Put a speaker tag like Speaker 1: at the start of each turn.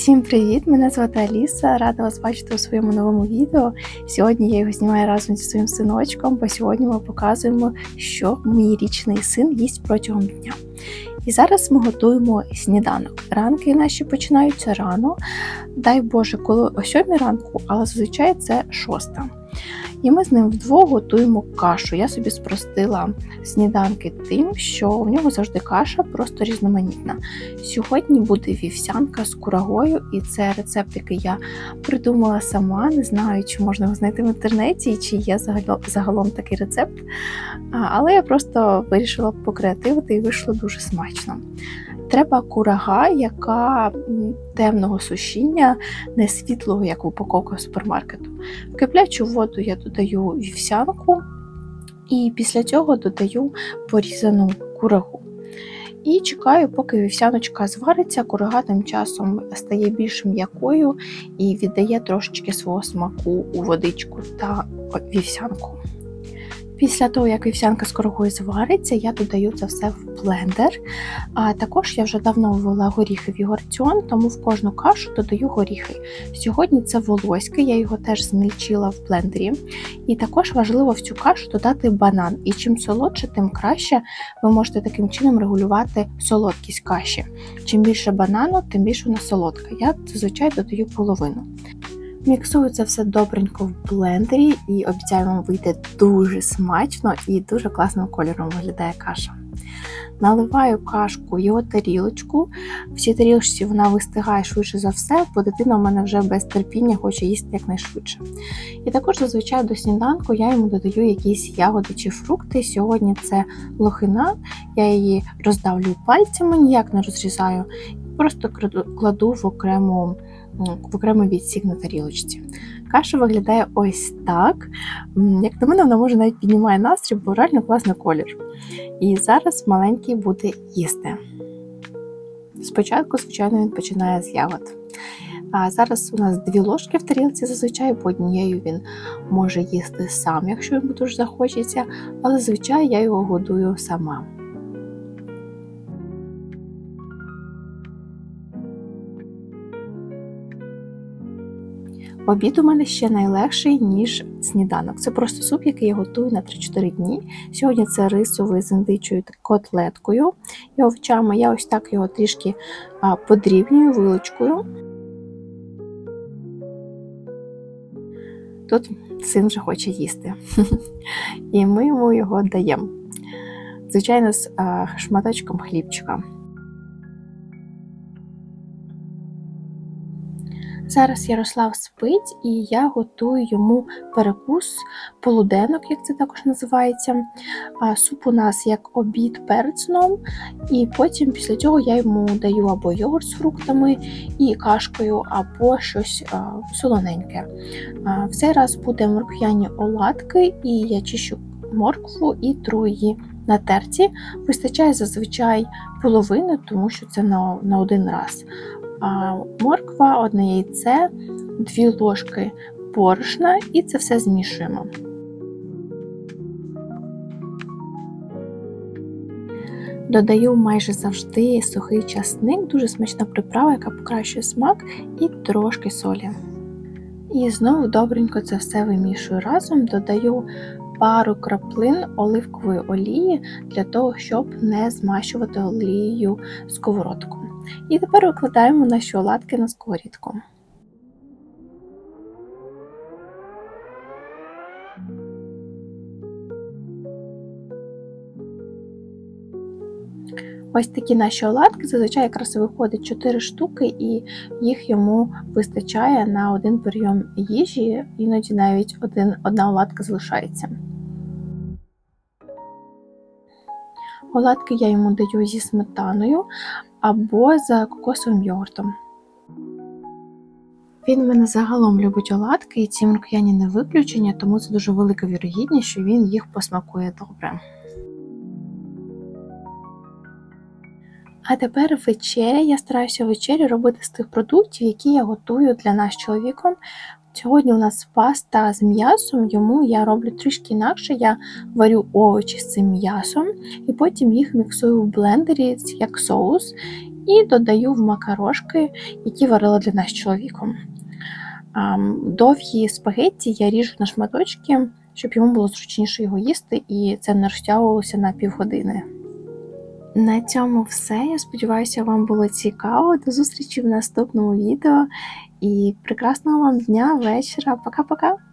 Speaker 1: Всім привіт! Мене звати Аліса. Рада вас бачити у своєму новому відео. Сьогодні я його знімаю разом зі своїм синочком, бо сьогодні ми показуємо, що мій річний син їсть протягом дня. І зараз ми готуємо сніданок. Ранки наші починаються рано. Дай Боже, коли о 7 ранку, але зазвичай це 6. І ми з ним вдвох готуємо кашу. Я собі спростила сніданки тим, що в нього завжди каша, просто різноманітна. Сьогодні буде вівсянка з курагою, і це рецепт, який я придумала сама. Не знаю, чи можна його знайти в інтернеті, чи є загал- загалом такий рецепт. Але я просто вирішила покреативити і вийшло дуже смачно. Треба курага, яка темного сушіння, не світлого, як упаковка супермаркету. В киплячу воду я додаю вівсянку і після цього додаю порізану курагу. І чекаю, поки вівсяночка звариться, курага тим часом стає більш м'якою і віддає трошечки свого смаку у водичку та вівсянку. Після того, як вівсянка з курагою звариться, я додаю це все в блендер. А також я вже давно ввела горіхи в його раціон, тому в кожну кашу додаю горіхи. Сьогодні це волоське, я його теж змільчила в блендері. І також важливо в цю кашу додати банан. І чим солодше, тим краще ви можете таким чином регулювати солодкість каші. Чим більше банану, тим більше вона солодка. Я зазвичай додаю половину. Міксую це все добренько в блендері і обіцяю вам вийде дуже смачно і дуже класним кольором виглядає каша. Наливаю кашку його тарілочку. В цій тарілочці вона вистигає швидше за все, бо дитина в мене вже без терпіння хоче їсти якнайшвидше. І також зазвичай до сніданку я йому додаю якісь ягоди чи фрукти. Сьогодні це лохина, я її роздавлюю пальцями, ніяк не розрізаю, просто кладу в окрему в окремий відсік на тарілочці. Каша виглядає ось так. Як на мене, вона може навіть піднімає настрій, бо реально класний колір. І зараз маленький буде їсти. Спочатку, звичайно, він починає з ягод. А зараз у нас дві ложки в тарілці зазвичай, по однією він може їсти сам, якщо йому дуже захочеться, але зазвичай я його годую сама. Обід у мене ще найлегший, ніж сніданок. Це просто суп, який я готую на 3-4 дні. Сьогодні це рисовий з індичою котлеткою і овочами. Я ось так його трішки подрібнюю вилочкою. Тут син вже хоче їсти. І ми йому його даємо. Звичайно, з шматочком хлібчика. Зараз Ярослав спить, і я готую йому перекус, полуденок, як це також називається. Суп у нас як обід перед сном, і потім після цього я йому даю або йогурт з фруктами і кашкою, або щось солоненьке. В цей раз буде морквяні оладки, і я чищу моркву і тру її на терці. Вистачає зазвичай половини, тому що це на, на один раз морква, одне яйце, дві ложки борошна і це все змішуємо. Додаю майже завжди сухий часник, дуже смачна приправа, яка покращує смак, і трошки солі. І знову добренько це все вимішую разом, додаю пару краплин оливкової олії для того, щоб не змащувати олією сковородку. І тепер викладаємо наші оладки на сковорідку. Ось такі наші оладки, зазвичай якраз виходить 4 штуки, і їх йому вистачає на один прийом їжі, іноді навіть один, одна оладка залишається. Оладки я йому даю зі сметаною або з кокосовим йогуртом. Він в мене загалом любить оладки, і ці морквяні не виключення, тому це дуже велика вірогідність, що він їх посмакує добре. А тепер вечеря. Я стараюся вечерю робити з тих продуктів, які я готую для нас з чоловіком. Сьогодні у нас паста з м'ясом, йому я роблю трішки інакше. Я варю овочі з цим м'ясом і потім їх міксую в блендері як соус. і додаю в макарошки, які варила для нас чоловіком. Довгі спагетті я ріжу на шматочки, щоб йому було зручніше його їсти, і це не розтягувалося на півгодини. На цьому все. Я сподіваюся, вам було цікаво. До зустрічі в наступному відео і прекрасного вам дня, вечора. Пока-пока!